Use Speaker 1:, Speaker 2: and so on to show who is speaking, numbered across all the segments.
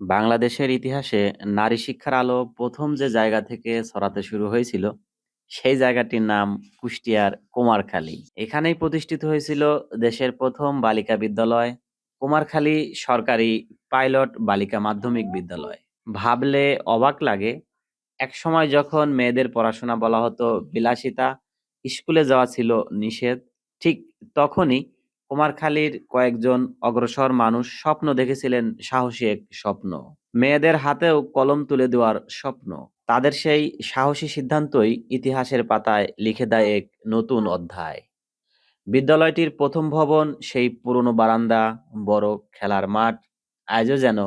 Speaker 1: বাংলাদেশের ইতিহাসে নারী শিক্ষার আলো প্রথম যে জায়গা থেকে ছড়াতে শুরু হয়েছিল, সেই জায়গাটির নাম কুষ্টিয়ার কুমারখালী। এখানেই প্রতিষ্ঠিত হয়েছিল দেশের প্রথম বালিকা বিদ্যালয়, কুমারখালী সরকারি পাইলট বালিকা মাধ্যমিক বিদ্যালয়। ভাবলে অবাক লাগে, একসময় যখন মেয়েদের পড়াশোনা বলা হতো বিলাসিতা, স্কুলে যাওয়া ছিল নিষেধ, ঠিক তখনই কুমারখালীর কয়েকজন অগ্রসর মানুষ স্বপ্ন দেখেছিলেন সাহসী এক স্বপ্ন। মেয়েদের হাতেও কলম তুলে দেওয়ার স্বপ্ন। তাদের সেই সাহসী সিদ্ধান্তই ইতিহাসের পাতায় লিখে দেয় এক নতুন অধ্যায়। বিদ্যালয়টির প্রথম ভবন, সেই পুরনো বারান্দা, বড় খেলার মাঠ, আজও যেন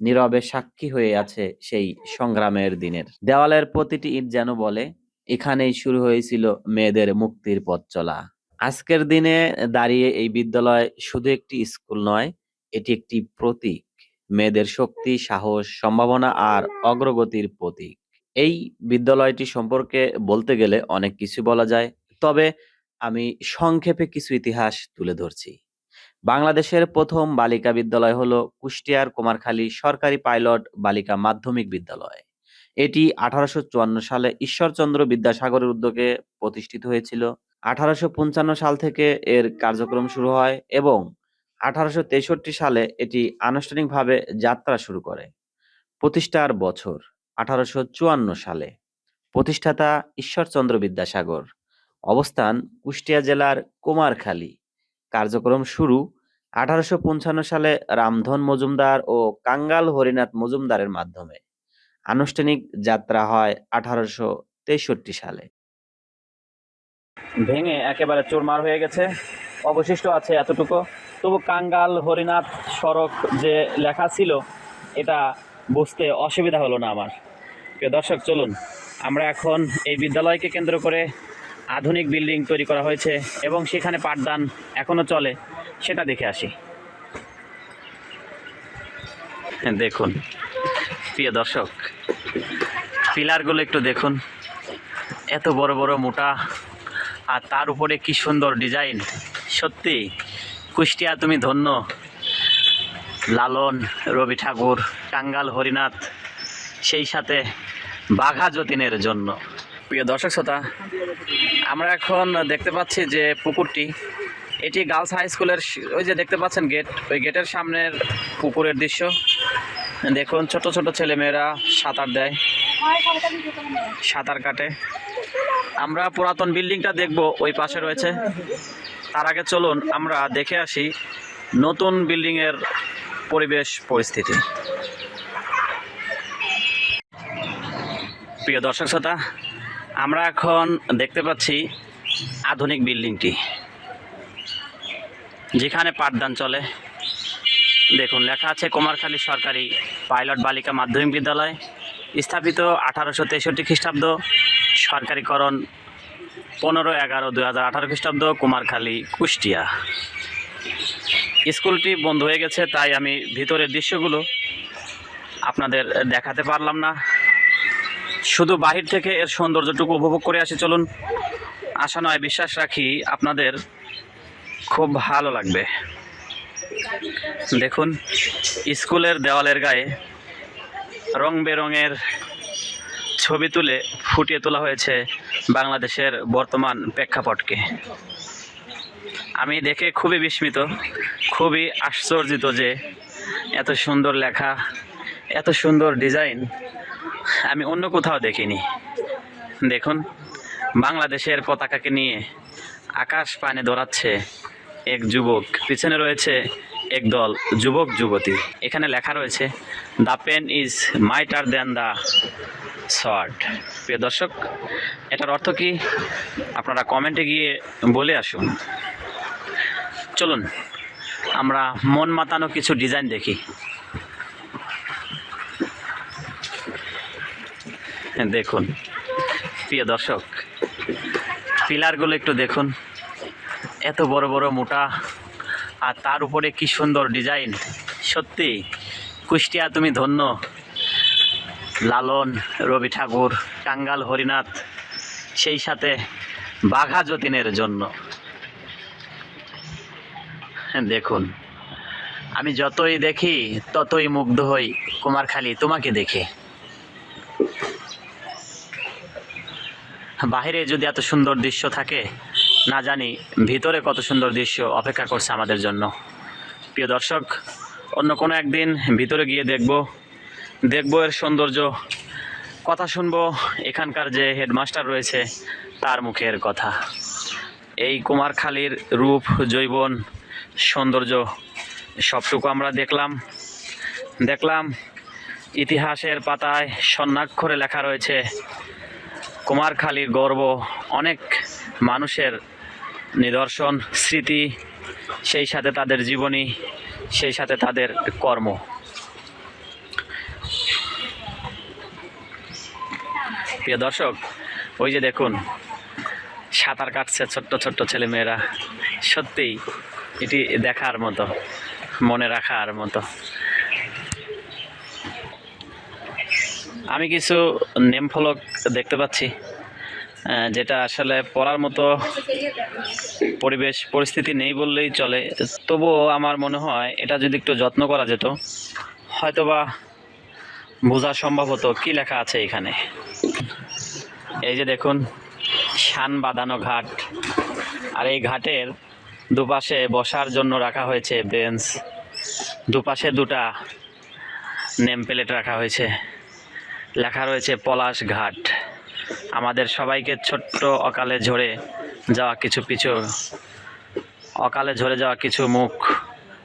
Speaker 1: নীরবে সাক্ষী হয়ে আছে সেই সংগ্রামের দিনের। দেওয়ালের প্রতিটি ইট যেন বলে, এখানেই শুরু হয়েছিল মেয়েদের মুক্তির পথ চলা। আজকের দিনে দাঁড়িয়ে এই বিদ্যালয় শুধু একটি স্কুল নয়, এটি একটি প্রতীক। মেয়েদের শক্তি, সাহস, সম্ভাবনা আর অগ্রগতির প্রতীক। এই বিদ্যালয়টি সম্পর্কে বলতে গেলে অনেক কিছু বলা যায়, তবে আমি সংক্ষেপে কিছু ইতিহাস তুলে ধরছি। বাংলাদেশের প্রথম বালিকা বিদ্যালয় হলো কুষ্টিয়ার কুমারখালী সরকারি পাইলট বালিকা মাধ্যমিক বিদ্যালয়। এটি আঠারোশো চুয়ান্ন সালে ঈশ্বরচন্দ্র বিদ্যাসাগরের উদ্যোগে প্রতিষ্ঠিত হয়েছিল। আঠারোশো পঞ্চান্ন সাল থেকে এর কার্যক্রম শুরু হয় এবং আঠারোশো তেষট্টি সালে এটি আনুষ্ঠানিকভাবে যাত্রা শুরু করে। প্রতিষ্ঠার বছর আঠারোশো চুয়ান্ন সালে প্রতিষ্ঠাতা ঈশ্বরচন্দ্র বিদ্যাসাগর। অবস্থান কুষ্টিয়া জেলার কুমারখালী। কার্যক্রম শুরু আঠারোশো পঞ্চান্ন সালে রামধন মজুমদার ও কাঙ্গাল হরিনাথ মজুমদারের মাধ্যমে। আনুষ্ঠানিক যাত্রা হয় আঠারোশো তেষট্টি সালে। ভেঙে একেবারে চুরমার হয়ে গেছে। অবশিষ্ট আছে এতটুকু। তবু কাঙ্গাল হরিনাথ সড়ক যে লেখা ছিল এটা বুঝতে অসুবিধা হলো না আমার। প্রিয় দর্শক চলুন। আমরা এখন এই বিদ্যালয়কে কেন্দ্র করে আধুনিক বিল্ডিং তৈরি করা হয়েছে এবং সেখানে পাঠদান এখনও চলে সেটা দেখে আসি। হ্যাঁ, দেখুন। প্রিয় দর্শক পিলারগুলো একটু দেখুন। এত বড় বড় মোটা আর তার উপরে কি সুন্দর ডিজাইন সত্যি, কুষ্টিয়া তুমি ধন্য। লালন, রবি ঠাকুর টাঙ্গাল হরিনাথ, সেই সাথে বাঘা যতীনের জন্য। প্রিয় দর্শক শ্রোতা, আমরা এখন দেখতে পাচ্ছি যে পুকুরটি, এটি গার্লস হাই স্কুলের ওই যে দেখতে পাচ্ছেন গেট, ওই গেটের সামনের পুকুরের দৃশ্য। দেখুন, ছোট ছোট ছেলেমেয়েরা সাঁতার দেয়। সাঁতার কাটে। আমরা পুরাতন বিল্ডিংটা দেখব, ওই পাশে রয়েছে। তার আগে চলুন, আমরা দেখে আসি নতুন বিল্ডিংয়ের পরিবেশ পরিস্থিতি। প্রিয় দর্শক শ্রোতা, আমরা এখন দেখতে পাচ্ছি আধুনিক বিল্ডিংটি, যেখানে পাঠদান চলে। দেখুন, লেখা আছে কুমারখালী সরকারি পাইলট বালিকা মাধ্যমিক বিদ্যালয়, স্থাপিত আঠারোশো তেষট্টি খ্রিস্টাব্দ, সরকারিকরণ পনেরো এগারো দুই হাজার আঠারো খ্রিস্টাব্দ, কুমারখালী, কুষ্টিয়া। স্কুলটি বন্ধ হয়ে গেছে, তাই আমি ভিতরের দৃশ্যগুলো আপনাদের দেখাতে পারলাম না। শুধু বাহির থেকে এর সৌন্দর্যটুকু উপভোগ করে আসি, চলুন। আশা নয়, বিশ্বাস রাখি আপনাদের খুব ভালো লাগবে। দেখুন, স্কুলের দেওয়ালের গায়ে রং বেরঙের ছবি তুলে ফুটিয়ে তোলা হয়েছে বাংলাদেশের বর্তমান প্রেক্ষাপটকে। আমি দেখে খুবই বিস্মিত, খুবই আশ্চর্যিত যে এত সুন্দর লেখা, এত সুন্দর ডিজাইন আমি অন্য কোথাও দেখিনি। দেখুন, বাংলাদেশের পতাকাকে নিয়ে আকাশ পানে দৌড়াচ্ছে এক যুবক, পিছনে রয়েছে একদল যুবক, যুবতী। এখানে লেখা রয়েছে, the pen is mightier than the sword প্রিয় দর্শক, এটার অর্থ কি? আপনারা কমেন্টে গিয়ে বলে আসুন। চলুন, আমরা মন মাতানো কিছু ডিজাইন দেখি। দেখুন, প্রিয় দর্শক, পিলারগুলো একটু দেখুন। এত বড় বড় মোটা আর তার উপরে কি সুন্দর ডিজাইন। সত্যি কুষ্টিয়া তুমি ধন্য। লালন রবি ঠাকুর টাঙ্গাল হরিনাথ সেই সাথে বাঘা যতীনের জন্য। হ্যাঁ, দেখুন আমি যতই দেখি ততই মুগ্ধ হই কুমারখালী তোমাকে দেখে। বাহিরে যদি এত সুন্দর দৃশ্য থাকে না জানি ভিতরে কত সুন্দর দৃশ্য অপেক্ষা করছে আমাদের জন্য। প্রিয় দর্শক, অন্য কোনো একদিন ভিতরে গিয়ে দেখব দেখব এর সৌন্দর্য, কথা শুনব, এখানকার যে হেডমাস্টার রয়েছে তার মুখের কথা। এই কুমারখালীর রূপ জৈবন সৌন্দর্য, সবটুকু আমরা দেখলাম। দেখলাম ইতিহাসের পাতায় স্বর্ণাক্ষরে লেখা রয়েছে, কুমারখালীর গর্ব অনেক মানুষের নিদর্শন, স্মৃতি, সেই সাথে তাদের জীবনী, সেই সাথে তাদের কর্ম। প্রিয় দর্শক, ওই যে দেখুন, সাঁতার কাটছে ছোট্ট ছোট্ট ছেলেমেয়েরা। সত্যিই, এটি দেখার মতো, মনে রাখার মতো। আমি কিছু নেম ফলক দেখতে পাচ্ছি। যেটা আসলে পড়ার মতো পরিবেশ, পরিস্থিতি নেই বললেই চলে। তবুও আমার মনে হয় এটা যদি একটু যত্ন করা যেত, হয়তোবা বোঝা সম্ভব হতো কী লেখা আছে এখানে। এই যে দেখুন, শান বাঁধানো ঘাট। আর এই ঘাটের দুপাশে বসার জন্য রাখা হয়েছে বেঞ্চ। দুপাশে দুটা নেম প্লেট রাখা হয়েছে। লেখা রয়েছে পলাশ ঘাট। আমাদের সবাইকে ছোট্ট অকালে ঝরে যাওয়া কিছু পিছু, অকালে ঝরে যাওয়া কিছু মুখ,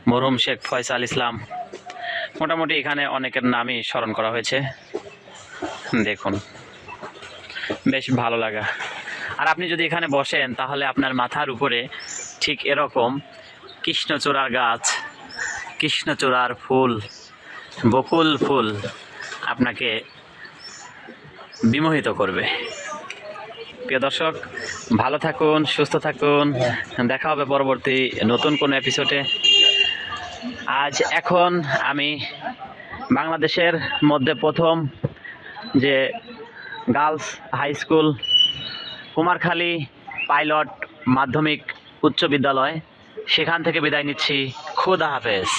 Speaker 1: মরহুম শেখ ফয়সাল ইসলাম। মোটামুটি এখানে অনেকের নামই স্মরণ করা হয়েছে। দেখুন, বেশ ভালো লাগা। আর আপনি যদি এখানে বসেন, তাহলে আপনার মাথার উপরে ঠিক এরকম কৃষ্ণচূড়ার গাছ, কৃষ্ণচূড়ার ফুল, বকুল ফুল আপনাকে বিমোহিত করবে। প্রিয় দর্শক, ভালো থাকুন, সুস্থ থাকুন। দেখা হবে পরবর্তী নতুন কোনো এপিসোডে আজ এখন আমি বাংলাদেশের মধ্যে প্রথম যে girls high school Kumarkhali pilot মাধ্যমিক উচ্চ বিদ্যালয়, সেখান থেকে বিদায় নিচ্ছি। খুদা হাফেজ।